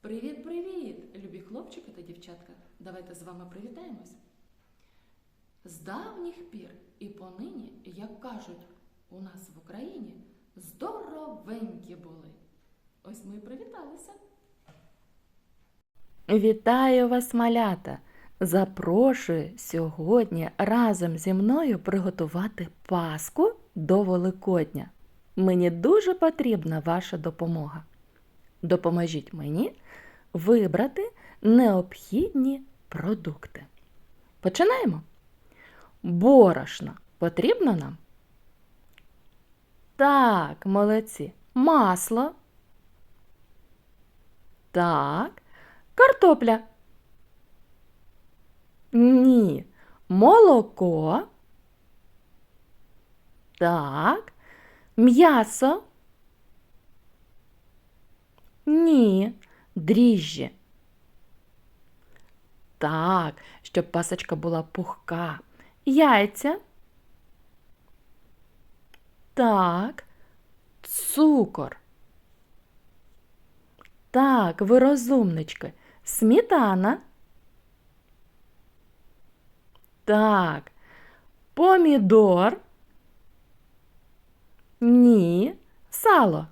Привіт-привіт, любі хлопчики та дівчатка. Давайте з вами привітаємось. З давніх пір і понині, як кажуть, у нас в Україні здоровенькі були. Ось ми і привіталися. Вітаю вас, малята! Запрошую сьогодні разом зі мною приготувати паску до Великодня. Мені дуже потрібна ваша допомога. Допоможіть мені вибрати необхідні продукти. Починаємо. Борошно потрібно нам? Так, молодці. Масло. Так. Картопля. Ні. Молоко. Так. М'ясо. Ні. Дріжджі. Так, щоб пасочка була пухка. Яйця. Так. Цукор. Так, ви розумнички. Сметана. Так. Помідор. Ні. Сало.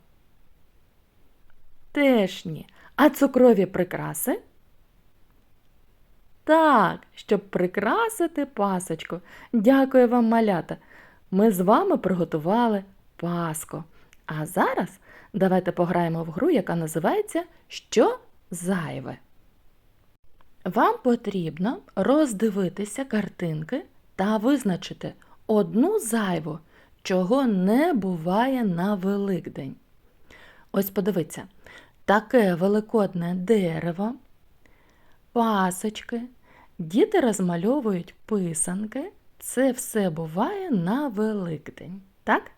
Теж ні. А цукрові прикраси? Так, щоб прикрасити пасочку. Дякую вам, малята. Ми з вами приготували паску. А зараз давайте пограємо в гру, яка називається Що зайве. Вам потрібно роздивитися картинки та визначити одну зайву, чого не буває на Великдень. Ось подивіться, таке великодне дерево, пасочки, діти розмальовують писанки. Це все буває на Великдень, так?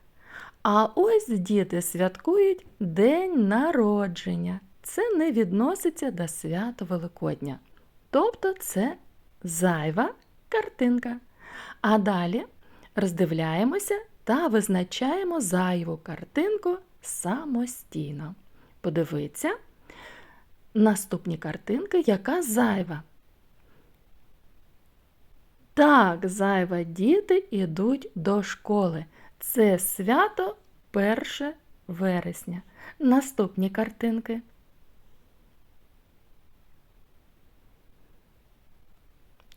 А ось діти святкують День народження. Це не відноситься до свята Великодня. Тобто це зайва картинка. А далі роздивляємося та визначаємо зайву картинку самостійно. Подивіться наступні картинки, яка зайва. Так, зайва діти йдуть до школи. Це свято 1 вересня. Наступні картинки.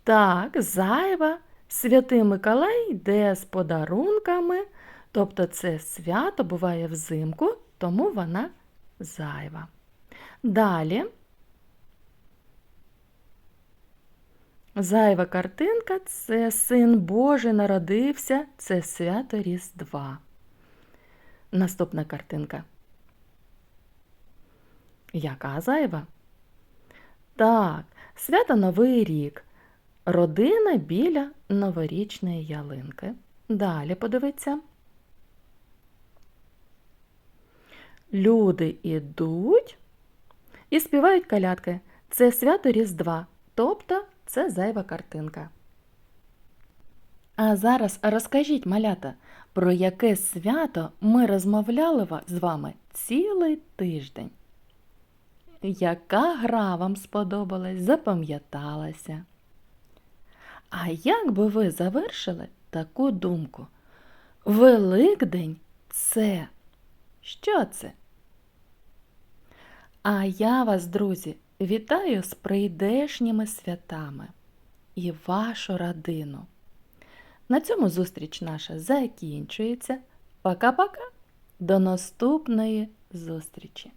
Так, зайва. Святий Миколай йде з подарунками, тобто це свято буває взимку, тому вона зайва. Далі. Зайва картинка це син Божий народився, це свято Різдва. Наступна картинка. Яка зайва? Так, свято Новий рік. Родина біля новорічної ялинки. Далі подивіться. Люди ідуть і співають калятки. Це свято Різдва, тобто це зайва картинка. А зараз розкажіть, малята, про яке свято ми розмовляли з вами цілий тиждень. Яка гра вам сподобалась, запам'яталася? А як би ви завершили таку думку? Великдень це. Що це? А я вас, друзі, вітаю з прийдешніми святами і вашу родину. На цьому зустріч наша закінчується. Пока-пока. До наступної зустрічі!